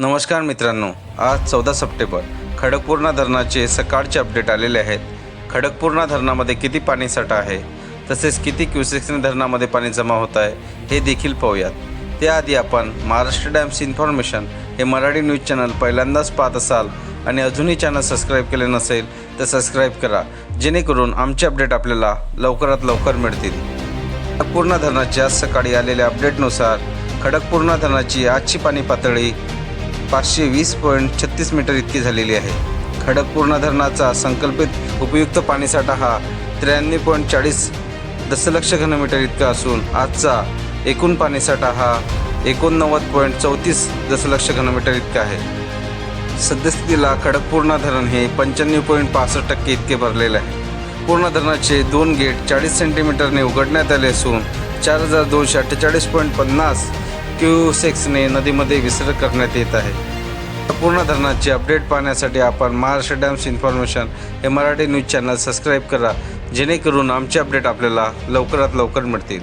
नमस्कार मित्रांनो आज चौदा सप्टेंबर खडकपूर्णा धरणाचे सकाळचे अपडेट आलेले आहेत. खडकपूर्णा धरणामध्ये किती पाणीसाठा आहे? तसेच किती क्युसेक्सने धरणामध्ये पाणी जमा होत आहे? हे देखील पाहूयात. त्याआधी आपण महाराष्ट्र डॅम्स इन्फॉर्मेशन हे मराठी न्यूज चॅनल पहिल्यांदाच पाहत असाल आणि अजूनही चॅनल सबस्क्राईब केले नसेल तर सबस्क्राईब करा. जेणेकरून आमचे अपडेट आपल्याला लवकरात लवकर मिळतील. खडकपूर्णा धरणाची आज सकाळी आलेल्या अपडेटनुसार खडकपूर्णा धरणाची आजची पाणी पातळी पाचशे वीस पॉईंट छत्तीस मीटर इतकी झालेली आहे. खडकपूर्णा धरणाचा संकल्पित उपयुक्त पाणीसाठा हा त्र्याण्णव पॉईंट चाळीस दशलक्ष घनमीटर इतका असून आजचा एकूण पाणीसाठा हा एकोणनव्वद पॉईंट चौतीस दशलक्ष घनमीटर इतका आहे. सद्यस्थितीला खडकपूर्णा धरण हे पंच्याण्णव पॉईंट पासष्ट टक्के इतके भरलेले आहे. पूर्ण धरणाचे दोन गेट चाळीस सेंटीमीटरने उघडण्यात आले असून चार हजार दोनशे अठ्ठेचाळीस पॉईंट पन्नास क्यूसेक्सने नदीमध्ये विसर्ग करण्यात येत आहे. पूर्ण धरणाची अपडेट पाहण्यासाठी आपण महाराष्ट्र डॅम्स इन्फॉर्मेशन हे मराठी न्यूज चॅनल सबस्क्राईब करा जेणेकरून आमचे अपडेट आपल्याला लवकरात लवकर मिळतील.